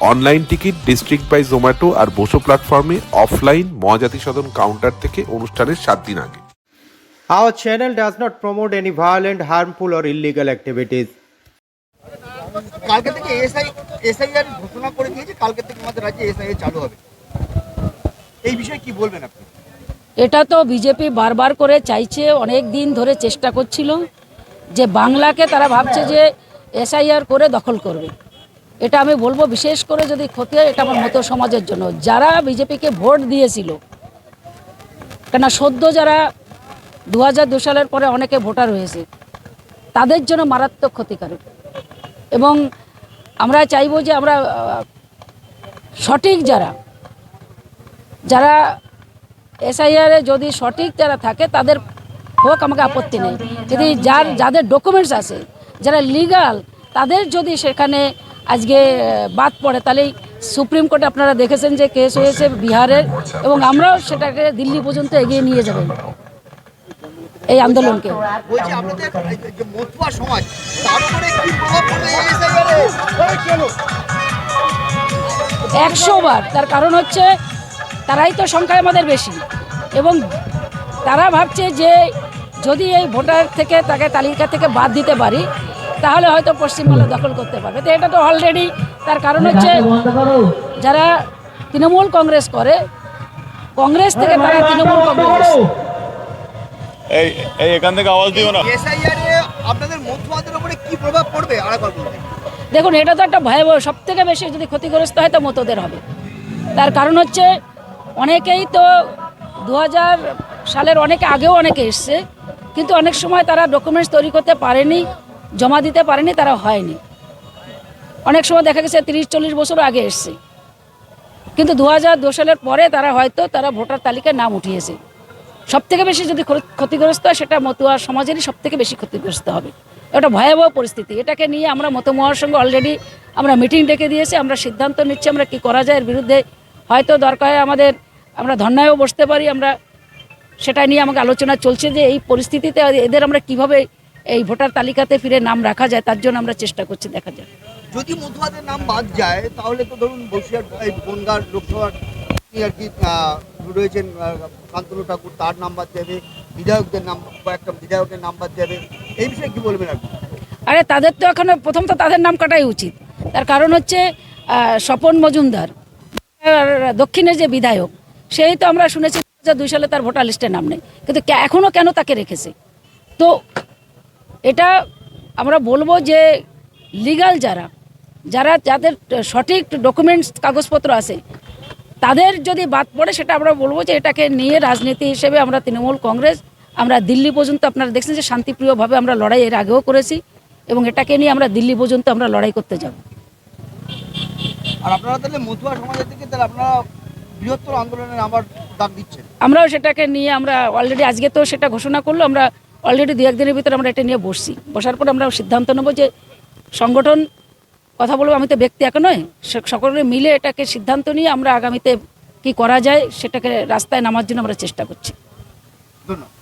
Online ticket district by Zomato আর বসো প্ল্যাটফর্মে offline Mahajati সদন counter থেকে অনুষ্ঠানের সাত দিন আগে। Our channel does not promote any violent, harmful, or illegal activities. কালকে থেকে এসআই এসআইআর ঘোষণা করে দিয়েছে কালকে থেকে আমাদের রাজ্যে এসআইআর চালু হবে। এই বিষয়ে কি বলবেন আপনি? এটা তো বিজেপি বারবার করে চাইছে অনেক দিন ধরে চেষ্টা করছিল যে বাংলাকে তারা ভাবছে যে এসআইআর করে দখল করবে। এটা আমি বলব বিশেষ করে যদি ক্ষতি হয়, এটা আমার মতো সমাজের জন্য। যারা বিজেপিকে ভোট দিয়েছিল কেন সদ্য যারা দু হাজার দু সালের পরে অনেকে ভোটার হয়েছে, তাদের জন্য মারাত্মক ক্ষতিকারক। এবং আমরা চাইব যে আমরা সঠিক যারা যারা এসআইআরে যদি সঠিক যারা থাকে, তাদের হোক আমাকে আপত্তি নেই। যদি যার, যাদের ডকুমেন্টস আছে, যারা লিগাল তাদের যদি সেখানে আজকে বাদ পড়ে। তাহলে সুপ্রিম কোর্টে আপনারা দেখেছেন যে কেস হয়েছে বিহারের এবং আমরাও সেটাকে দিল্লি পর্যন্ত এগিয়ে নিয়ে যাব। এই আন্দোলনকে। একশো বার। তার কারণ হচ্ছে তারাই তো সংখ্যায় আমাদের বেশি। এবং তারা ভাবছে যে যদি এই ভোটার থেকে তাকে তালিকা থেকে বাদ দিতে পারি তাহলে হয়তো পশ্চিমবাংলা দখল করতে পারবে। তো এটা তো অলরেডি তার কারণ হচ্ছে যারা তৃণমূল কংগ্রেস করে কংগ্রেস থেকে তারা তৃণমূল কংগ্রেস এই এই এখান থেকে আওয়াজ দিও না। আপনাদের উপরে কি প্রভাব পড়বে? আরেকবার দেখুন এটা তো একটা ভয়াবহ সব থেকে বেশি যদি ক্ষতিগ্রস্ত হয় তো মতোদের হবে। তার কারণ হচ্ছে অনেকেই তো দু হাজার সালের অনেক আগেও অনেকে এসছে কিন্তু অনেক সময় তারা ডকুমেন্টস তৈরি করতে পারেনি। জমা দিতে পারেনি, তারা হয়নি। অনেক সময় দেখা গেছে তিরিশ, চল্লিশ বছর আগে এসছে। কিন্তু দু হাজার সালের পরে তারা হয়তো তারা ভোটার তালিকায় নাম উঠিয়েছে। সব থেকে বেশি যদি ক্ষতিগ্রস্ত হয়, সেটা মতুয়া সমাজেরই সব থেকে বেশি ক্ষতিগ্রস্ত হবে। এটা ভয়াবহ পরিস্থিতি। এটাকে নিয়ে আমরা মতমহার সঙ্গে অলরেডি আমরা মিটিং ডেকে দিয়েছি, আমরা সিদ্ধান্ত নিচ্ছি আমরা কি করা যায়, এর বিরুদ্ধে হয়তো দরকার হয় আমাদের, আমরা ধর্নায়ও বসতে পারি, আমরা সেটা নিয়ে আমাকে আলোচনা চলছে যে এই পরিস্থিতিতে এদের আমরা কীভাবে এই ভোটার তালিকাতে ফিরে নাম রাখা যায় তার জন্য আমরা চেষ্টা করছি দেখা যায় যদি মতুয়াদের নাম বাদ যায় তাহলে তো ধরুন বসিরহাট বনগাঁ লোকসভার আর কি রয়েছেন শান্তনু ঠাকুর তার নাম বাদ যাবে বিধায়কদের নাম কয়েকটা বিধায়কের নাম বাদ যাবে। এই বিষয়ে কি বলবেন আপনি? আরে তাদের তো এখন প্রথম তো তাদের নাম কাটাই উচিত। তার কারণ হচ্ছে স্বপন মজুমদার দক্ষিণের যে বিধায়ক সেই তো আমরা শুনেছি দু হাজার দুই সালে তার ভোটার লিস্টে নাম নেই। কিন্তু এখনও কেন তাকে রেখেছে? তো এটা আমরা বলব যে লিগাল যারা যারা যাদের সঠিক ডকুমেন্টস কাগজপত্র আছে তাদের যদি বাদ পড়ে সেটা আমরা বলব যে এটাকে নিয়ে রাজনীতি হিসেবে আমরা তৃণমূল কংগ্রেস আমরা দিল্লি পর্যন্ত আপনারা দেখছেন যে শান্তিপ্রিয়ভাবে আমরা লড়াই এর আগেও করেছি এবং এটাকে নিয়ে আমরা দিল্লি পর্যন্ত আমরা লড়াই করতে যাব। আর আপনারা তাহলে মতুয়া সমাজের থেকে তাহলে আপনারা বৃহত্তর আন্দোলনের আমার ডাক দিচ্ছেন। আমরাও সেটাকে নিয়ে আমরা অলরেডি আজকে তো সেটা ঘোষণা করল আমরা অলরেডি দু একদিনের ভিতরে আমরা এটা নিয়ে বসছি। বসার পর আমরা সিদ্ধান্ত নেব যে সংগঠন কথা বলব, আমি তো ব্যক্তি একা নয় সকলে মিলে এটাকে সিদ্ধান্ত নিয়ে আমরা আগামীতে কি করা যায় সেটাকে রাস্তায় নামার জন্য আমরা চেষ্টা করছি। ধন্যবাদ।